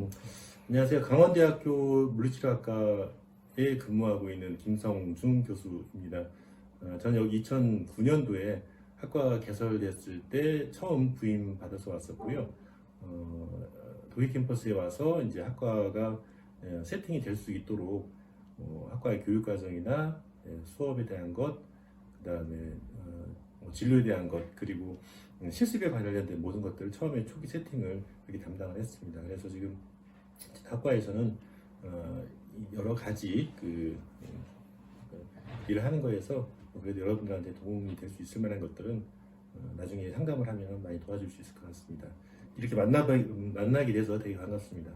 음, 안녕하세요. 강원대학교 물리치료학과에 근무하고 있는 김성중 교수입니다. 어, 저는 여기 2009년도에 학과가 개설됐을 때 처음 부임 받아서 왔었고요. 어, 도희 캠퍼스에 와서 이제 학과가 예, 세팅이 될 수 있도록 어, 학과의 교육 과정이나 예, 수업에 대한 것, 그다음에 어, 뭐 진로에 대한 것 그리고 음, 실습에 관련된 모든 것들을 처음에 초기 세팅을 이렇게 담당을 했습니다. 그래서 지금 학과에서는 어, 여러 가지 그 일을 하는 거에서 그래도 여러분들한테 도움이 될 수 있을 만한 것들은 어, 나중에 상담을 하면 많이 도와줄 수 있을 것 같습니다. 이렇게 만나 만나게 돼서 되게 반갑습니다.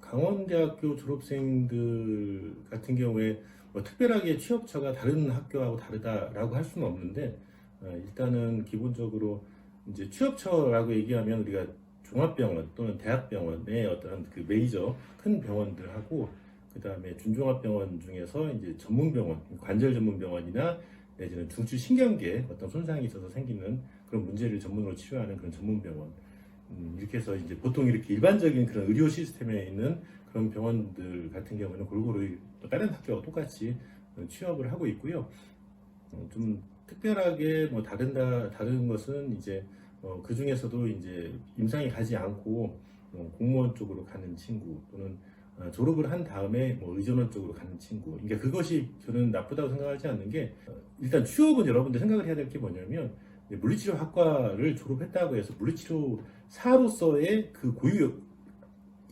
강원대학교 졸업생들 같은 경우에 뭐 특별하게 취업처가 다른 학교하고 다르다라고 할 수는 없는데 어, 일단은 기본적으로 이제 취업처라고 얘기하면 우리가 종합병원 또는 대학병원의 어떤 그 메이저 큰 병원들하고 그 다음에 준종합병원 중에서 이제 전문병원 관절 전문병원이나 내지는 중추 신경계 어떤 손상이 있어서 생기는 그런 문제를 전문으로 치료하는 그런 전문병원 음, 이렇게 해서 이제 보통 이렇게 일반적인 그런 의료 시스템에 있는 그런 병원들 같은 경우는 골고루 또 다른 학교와 똑같이 어, 취업을 하고 있고요. 어, 좀 특별하게 뭐 다른 다 다른 것은 이제 어, 그 중에서도 이제 임상이 가지 않고 어, 공무원 쪽으로 가는 친구 또는 어, 졸업을 한 다음에 뭐 의전원 쪽으로 가는 친구. 그러니까 그것이 저는 나쁘다고 생각하지 않는 게 어, 일단 취업은 여러분들 생각을 해야 될 게 뭐냐면 물리치료학과를 졸업했다고 해서 물리치료사로서의 그 고유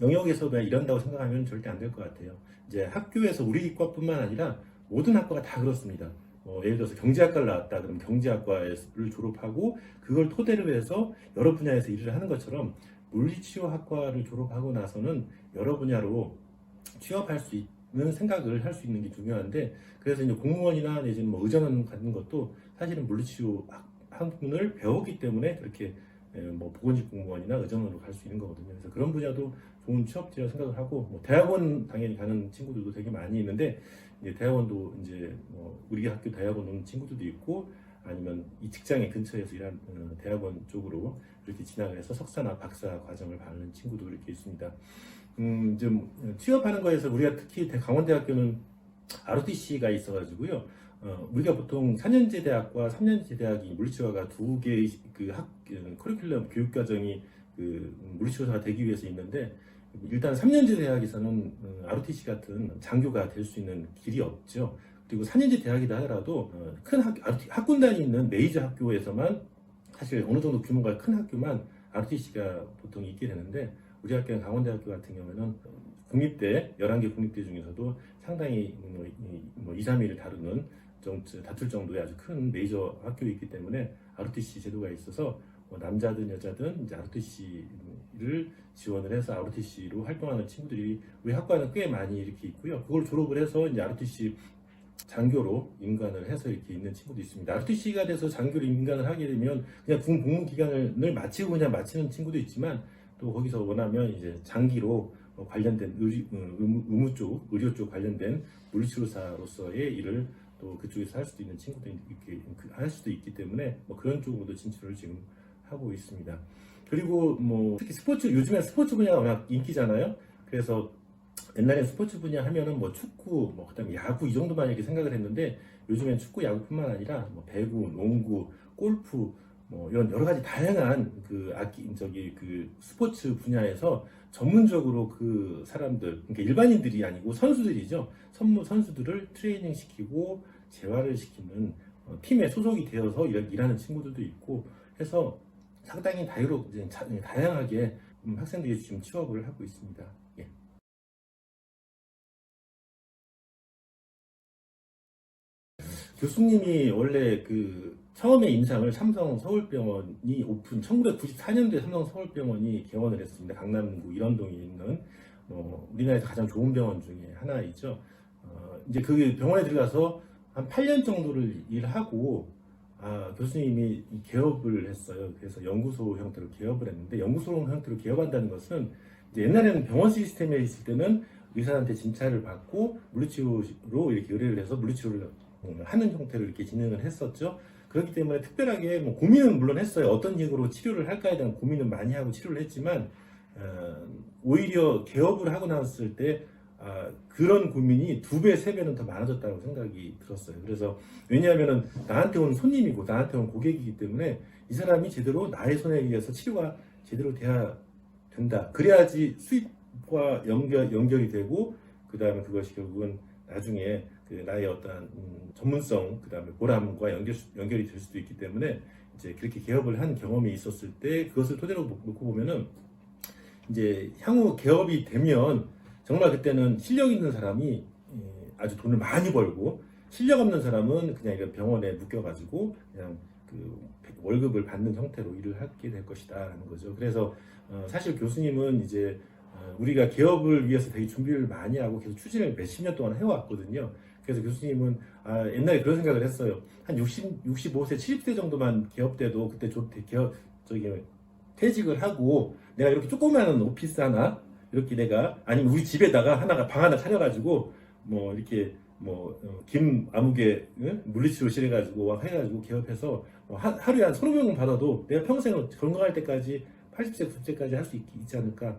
영역에서만 일한다고 생각하면 절대 안 될 것 같아요. 이제 학교에서 우리 과뿐만 아니라 모든 학과가 다 그렇습니다. 어, 예를 들어서 경제학과를 나왔다. 그럼 경제학과를 졸업하고 그걸 토대로 해서 여러 분야에서 일을 하는 것처럼 물리치료학과를 졸업하고 나서는 여러 분야로 취업할 수 있는 생각을 할 수 있는 게 중요한데 그래서 이제 공무원이나 내지는 뭐 의전원 같은 것도 사실은 물리치료 학- 학문을 배웠기 때문에 그렇게 에, 뭐 보건직 공무원이나 의전원으로 갈 수 있는 거거든요. 그래서 그런 분야도 좋은 취업지라 생각을 하고 뭐 대학원 당연히 가는 친구들도 되게 많이 있는데 이제 대학원도 이제 뭐 우리 학교 대학원 오는 친구들도 있고 아니면 이 직장의 근처에서 일하는 어, 대학원 쪽으로 이렇게 진학을 해서 석사나 박사 과정을 받는 친구도 이렇게 있습니다. 음, 좀 취업하는 거에서 우리가 특히 대- 강원대학교는 ROTC가 있어가지고요. 어, 우리가 보통 4년제 대학과 3년제 대학이 물리치료가 두 개의 그 학, 그 커리큘럼 교육 과정이 그 물리치료사가 되기 위해서 있는데 일단 3년제 대학에서는 어, ROTC 같은 장교가 될 수 있는 길이 없죠. 그리고 4년제 대학이다 하더라도 어, 큰 학, ROT 학군단이 있는 메이저 학교에서만 사실 어느 정도 규모가 큰 학교만 ROTC가 보통 있게 되는데 우리 학교는 강원대학교 같은 경우에는 국립대 11개 국립대 중에서도 상당히 뭐, 이- 뭐 2, 3위를 다루는 정, 다툴 정도의 아주 큰 메이저 학교이기 때문에 ROTC 제도가 있어서 뭐 남자든 여자든 이제 ROTC를 지원을 해서 ROTC로 활동하는 친구들이 우리 학과는 꽤 많이 이렇게 있고요. 그걸 졸업을 해서 이제 ROTC 장교로 임관을 해서 이렇게 있는 친구도 있습니다. ROTC가 돼서 장교로 임관을 하게 되면 그냥 군 복무 기간을 마치고 그냥 마치는 친구도 있지만 또 거기서 원하면 이제 장기로 어, 관련된 어, 의무, 의무 쪽, 의료 쪽 관련된 물리치료사로서의 일을 또 그쪽에서 할 수도 있는 친구도 이렇게 그- 할 수도 있기 때문에 뭐 그런 쪽으로도 진출을 지금 하고 있습니다. 그리고 뭐 특히 스포츠 요즘에 스포츠 분야가 워낙 인기잖아요. 그래서 옛날에 스포츠 분야 하면은 뭐 축구, 뭐 그다음에 야구 이 정도만 이렇게 생각을 했는데 요즘엔 축구, 야구뿐만 아니라 뭐 배구, 농구, 골프 뭐 이런 여러 가지 다양한 그 악기 저기 그 스포츠 분야에서 전문적으로 그 사람들 그러니까 일반인들이 아니고 선수들이죠. 선무 선수들을 트레이닝 시키고 재활을 시키는 어, 팀에 소속이 되어서 일- 일하는 친구들도 있고 해서 상당히 자- 다양하게 음, 학생들이 지금 취업을 하고 있습니다. 교수님이 원래 그 처음에 임상을 삼성 서울병원이 오픈 1994년도에 삼성 서울병원이 개원을 했습니다. 강남구 일원동에 있는 어, 우리나라에서 가장 좋은 병원 중에 하나이죠. 어, 이제 그 병원에 들어가서 한 8년 정도를 일하고 아, 교수님이 이 개업을 했어요. 그래서 연구소 형태로 개업을 했는데 연구소 형태로 개업한다는 것은 옛날에는 병원 시스템에 있을 때는 의사한테 진찰을 받고 물리치료로 이렇게 의뢰를 해서 물리치료를 음, 하는 형태로 이렇게 진행을 했었죠. 그렇기 때문에 특별하게 뭐 고민은 물론 했어요. 어떤 식으로 치료를 할까에 대한 고민은 많이 하고 치료를 했지만 어, 오히려 개업을 하고 나왔을 때 아, 그런 고민이 두 배, 세 배는 더 많아졌다고 생각이 들었어요. 그래서 왜냐하면은 나한테 온 손님이고 나한테 온 고객이기 때문에 이 사람이 제대로 나의 손에 의해서 치료가 제대로 돼야 된다. 그래야지 수입과 연결, 연결이 되고 그 다음에 그것이 결국은 나중에 그 나의 어떠한 음, 전문성 그 다음에 보람과 연결, 연결이 될 수도 있기 때문에 이제 그렇게 개업을 한 경험이 있었을 때 그것을 토대로 놓고 보면은 이제 향후 개업이 되면 정말 그때는 실력 있는 사람이 예, 아주 돈을 많이 벌고 실력 없는 사람은 그냥 이런 병원에 묶여가지고 그냥 그 월급을 받는 형태로 일을 하게 될 것이다라는 거죠. 그래서 어, 사실 교수님은 이제 어, 우리가 개업을 위해서 되게 준비를 많이 하고 계속 추진을 몇십 년 동안 해왔거든요. 그래서 교수님은 아, 옛날에 그런 생각을 했어요. 한 60, 65세, 70세 정도만 개업 때도 그때 저, 개업, 저기 퇴직을 하고 내가 이렇게 조그마한 오피스 하나 이렇게 내가 아니면 우리 집에다가 하나가 방 하나 차려가지고 뭐 이렇게 뭐김 아무개 응? 물리치료 실 해가지고 해가지고 개업해서 뭐 하, 하루에 한 서너 명 받아도 내가 평생을 건강할 때까지 80세 90세까지 할 수 있지 않을까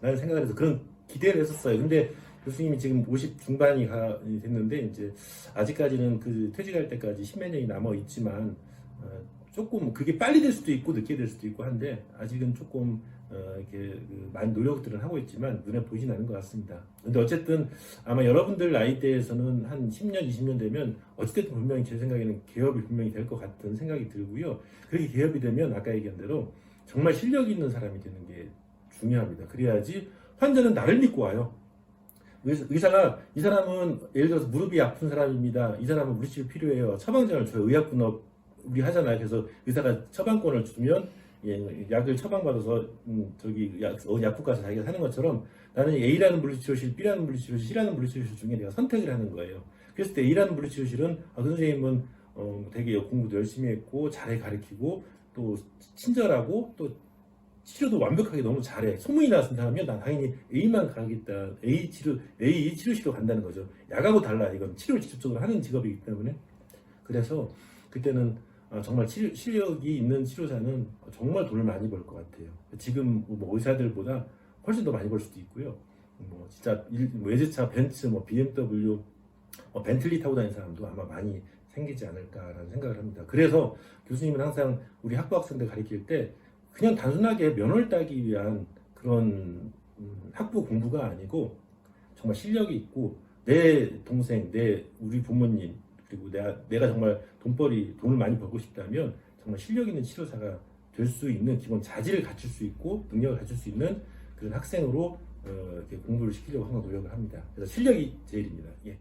라는 생각을 해서 그런 기대를 했었어요. 근데 교수님이 지금 50 중반이 가- 됐는데 이제 아직까지는 그 퇴직할 때까지 십몇 년이 남아 있지만 어, 조금 그게 빨리 될 수도 있고 늦게 될 수도 있고 한데 아직은 조금 어, 이렇게 그 많은 노력들은 하고 있지만 눈에 보이진 않는 것 같습니다. 근데 어쨌든 아마 여러분들 나이대에서는 한 10년, 20년 되면 어찌됐든 분명히 제 생각에는 개업이 분명히 될 것 같은 생각이 들고요. 그렇게 개업이 되면 아까 얘기한 대로 정말 실력 있는 사람이 되는 게 중요합니다. 그래야지 환자는 나를 믿고 와요. 의사- 의사가 이 사람은 예를 들어서 무릎이 아픈 사람입니다. 이 사람은 물리치료 필요해요. 처방전을 줘요. 의약분업 우리 하잖아요. 그래서 의사가 처방권을 주면 예, 약을 처방받아서 음, 저기 약, 어, 약국 가서 자기가 사는 것처럼 나는 A라는 물리치료실, B라는 물리치료실, C라는 물리치료실 중에 내가 선택을 하는 거예요. 그랬을 때 A라는 물리치료실은 아, 그 선생님은 어, 되게 공부도 열심히 했고 잘해 가르치고 또 친절하고 또 치료도 완벽하게 너무 잘해. 소문이 났은 사람이면 난 당연히 A만 가겠다. A 치료, A 치료실로 간다는 거죠. 약하고 달라. 이건 치료를 직접적으로 하는 직업이기 때문에. 그래서 그때는 아, 정말 치료, 실력이 있는 치료사는 정말 돈을 많이 벌 것 같아요. 지금 뭐 의사들보다 훨씬 더 많이 벌 수도 있고요. 뭐 진짜 일- 뭐 외제차, 벤츠, 뭐 BMW, 뭐 벤틀리 타고 다니는 사람도 아마 많이 생기지 않을까라는 생각을 합니다. 그래서 교수님은 항상 우리 학부 학생들 가르칠 때 그냥 단순하게 면허를 따기 위한 그런 음, 학부 공부가 아니고 정말 실력이 있고 내 동생, 내 우리 부모님 그리고 내가 내가 정말 돈벌이 돈을 많이 벌고 싶다면 정말 실력 있는 치료사가 될 수 있는 기본 자질을 갖출 수 있고 능력을 갖출 수 있는 그런 학생으로 어, 공부를 시키려고 항상 노력을 합니다. 그래서 실력이 제일입니다. 예.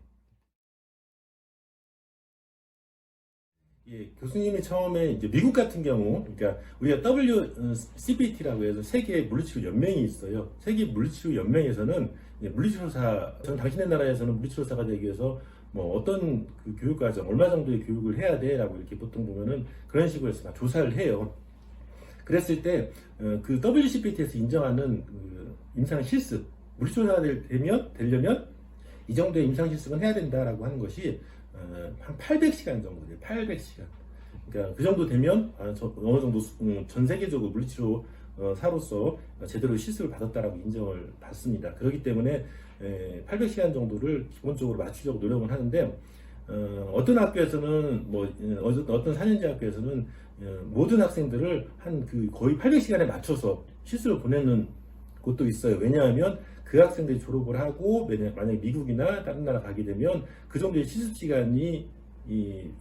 예, 교수님이 처음에 이제 미국 같은 경우, 그러니까 우리가 WCPT라고 해서 세계 물리치료 연맹이 있어요. 세계 물리치료 연맹에서는 물리치료사, 전 당신의 나라에서는 물리치료사가 되기 위해서 뭐 어떤 그 교육 과정, 얼마 정도의 교육을 해야 돼라고 이렇게 보통 보면은 그런 식으로 해서 막 조사를 해요. 그랬을 때 그 WCPT에서 인정하는 그 임상 실습, 물리치료사가 될- 되면 되려면 이 정도의 임상 실습은 해야 된다라고 하는 것이 어, 한 800시간 정도 돼요. 800시간. 그러니까 그 정도 되면 아, 저- 어느 정도 수- 음, 전 세계적으로 물리치료 어, 사로서 제대로 실습을 받았다라고 인정을 받습니다. 그렇기 때문에 800시간 정도를 기본적으로 맞추려고 노력을 하는데 어, 떤 학교에서는 뭐 어, 어떤 어떤 4년제 학교에서는 어, 모든 학생들을 한 그 거의 800시간에 맞춰서 실습을 보내는 곳도 있어요. 왜냐하면 그 학생들이 졸업을 하고 만약- 미국이나 다른 나라 가게 되면 그 정도의 실습 시간이 이, 이-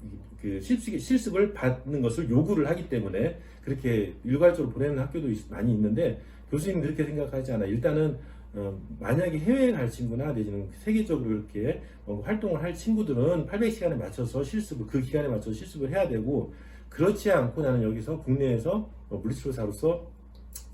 그 실습, 실습을 받는 것을 요구를 하기 때문에 그렇게 일괄적으로 보내는 학교도 있- 많이 있는데 교수님은 그렇게 생각하지 않아요. 일단은 어, 만약에 해외에 갈 친구나 내지는 세계적으로 이렇게 어, 활동을 할 친구들은 800시간에 맞춰서 실습을 그 기간에 맞춰서 실습을 해야 되고 그렇지 않고 나는 여기서 국내에서 어, 물리치료사로서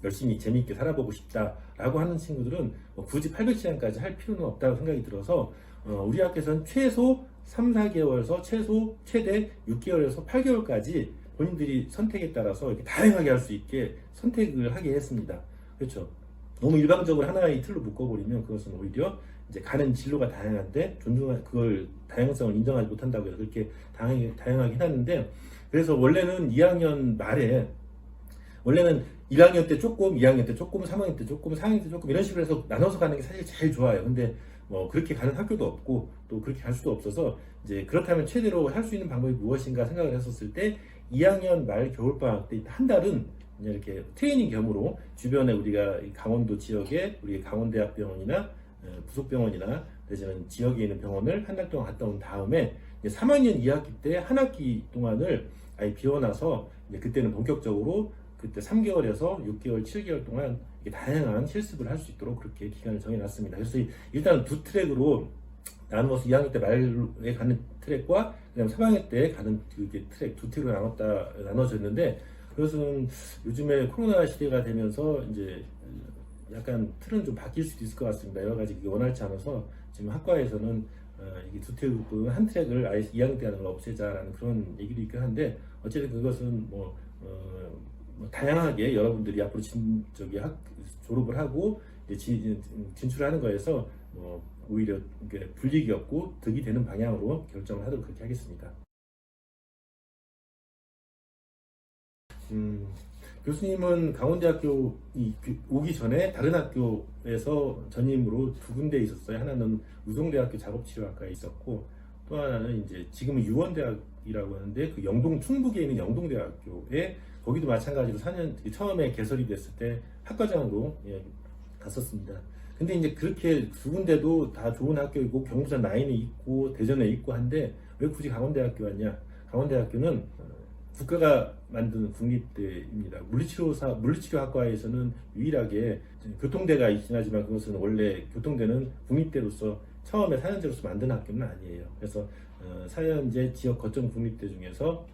열심히 재미있게 살아보고 싶다라고 하는 친구들은 뭐 굳이 800시간까지 할 필요는 없다고 생각이 들어서 어, 우리 학교에서는 최소 3, 4개월에서 최소 최대 6개월에서 8개월까지 본인들이 선택에 따라서 이렇게 다양하게 할 수 있게 선택을 하게 했습니다. 그렇죠. 너무 일방적으로 하나의 틀로 묶어버리면 그것은 오히려 이제 가는 진로가 다양한데 존중한 그걸 다양성을 인정하지 못한다고 해서 그렇게 다양하게 다양하게 해놨는데 그래서 원래는 2학년 말에 원래는 1학년 때 조금, 2학년 때 조금, 3학년 때 조금, 4학년 때 조금 이런 식으로 해서 나눠서 가는 게 사실 제일 좋아요. 근데 뭐 그렇게 가는 학교도 없고 또 그렇게 갈 수도 없어서 이제 그렇다면 최대로 할 수 있는 방법이 무엇인가 생각을 했었을 때 2학년 말 겨울 방학 때 한 달은 이렇게 트레이닝 겸으로 주변에 우리가 이 강원도 지역에 우리 강원대학병원이나 어, 부속병원이나 내지는 지역에 있는 병원을 한 달 동안 갔다 온 다음에 이제 3학년 2학기 때 한 학기 동안을 아예 비워놔서 그때는 본격적으로 그때 3개월에서 6개월, 7개월 동안 다양한 실습을 할 수 있도록 그렇게 기간을 정해놨습니다. 그래서 이- 일단 두 트랙으로 나누어서 2학년 때 말에 가는 트랙과 그다음 3학년 때 가는 그게 트랙 두 트랙으로 나눴다 나눠졌는데 그것은 요즘에 코로나 시대가 되면서 이제 약간 틀은 좀 바뀔 수도 있을 것 같습니다. 여러 가지 원활치 않아서 지금 학과에서는 어, 이게 두 트랙 또는 한 트랙을 아예 2학년 때 하는 걸 없애자라는 그런 얘기도 있긴 한데 어쨌든 그것은 뭐, 어, 뭐 다양하게 여러분들이 앞으로 진, 저기 학, 졸업을 하고 진, 진출하는 거에서 뭐 오히려 불이익이 없고 득이 되는 방향으로 결정을 하도록 그렇게 하겠습니다. 음, 교수님은 강원대학교 이, 그- 오기 전에 다른 학교에서 전임으로 두 군데 있었어요. 하나는 우송대학교 작업치료학과에 있었고 또 하나는 이제 지금은 유원대학이라고 하는데 그 영동 충북에 있는 영동대학교에 거기도 마찬가지로 4년 처음에 개설이 됐을 때 학과장으로 예, 갔었습니다. 근데 이제 그렇게 두 군데도 다 좋은 학교이고 경부선 라인에 있고 대전에 있고 한데 왜 굳이 강원대학교 왔냐? 강원대학교는 어, 국가가 만든 국립대입니다. 물리치료사 물리치료학과에서는 유일하게 교통대가 있긴 하지만 그것은 원래 교통대는 국립대로서 처음에 사연제로서 만든 학교는 아니에요. 그래서 어, 사연제 지역 거점 국립대 중에서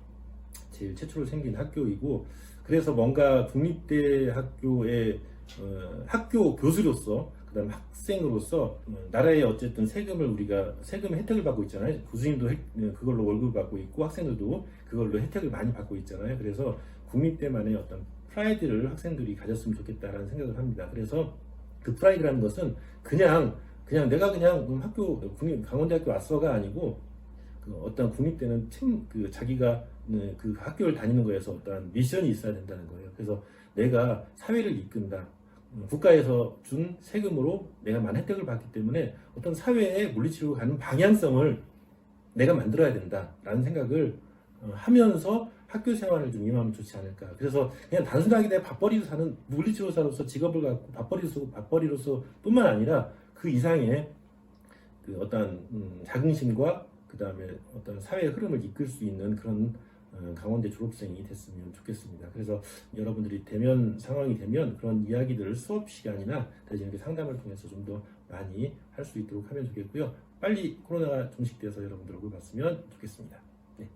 제일 최초로 생긴 학교이고 그래서 뭔가 국립대 학교의 어, 학교 교수로서 그다음 학생으로서 어, 나라의 어쨌든 세금을 우리가 세금 혜택을 받고 있잖아요. 교수님도 그걸로 월급 받고 있고 학생들도 그걸로 혜택을 많이 받고 있잖아요. 그래서 국립대만의 어떤 프라이드를 학생들이 가졌으면 좋겠다라는 생각을 합니다. 그래서 그 프라이드라는 것은 그냥 그냥 내가 그냥 음, 학교 국립 강원대학교 왔어가 아니고 그 어떤 국립대는 참그 자기가 네, 그 학교를 다니는 거에서 어떤 미션이 있어야 된다는 거예요. 그래서 내가 사회를 이끈다. 음, 국가에서 준 세금으로 내가 많은 혜택을 받기 때문에 어떤 사회에 물리치료가 가는 방향성을 내가 만들어야 된다라는 생각을 어, 하면서 학교 생활을 좀 임하면 좋지 않을까. 그래서 그냥 단순하게 내가 밥벌이로 사는 물리치료사로서 직업을 갖고 밥벌이로서 밥벌이로서 뿐만 아니라 그 이상의 그 어떤 음, 자긍심과 그 다음에 어떤 사회의 흐름을 이끌 수 있는 그런 어, 강원대 졸업생이 됐으면 좋겠습니다. 그래서 여러분들이 대면 상황이 되면 그런 이야기들을 수업 시간이나 대신 이렇게 상담을 통해서 좀 더 많이 할 수 있도록 하면 좋겠고요. 빨리 코로나가 종식돼서 여러분들 얼굴 봤으면 좋겠습니다. 네.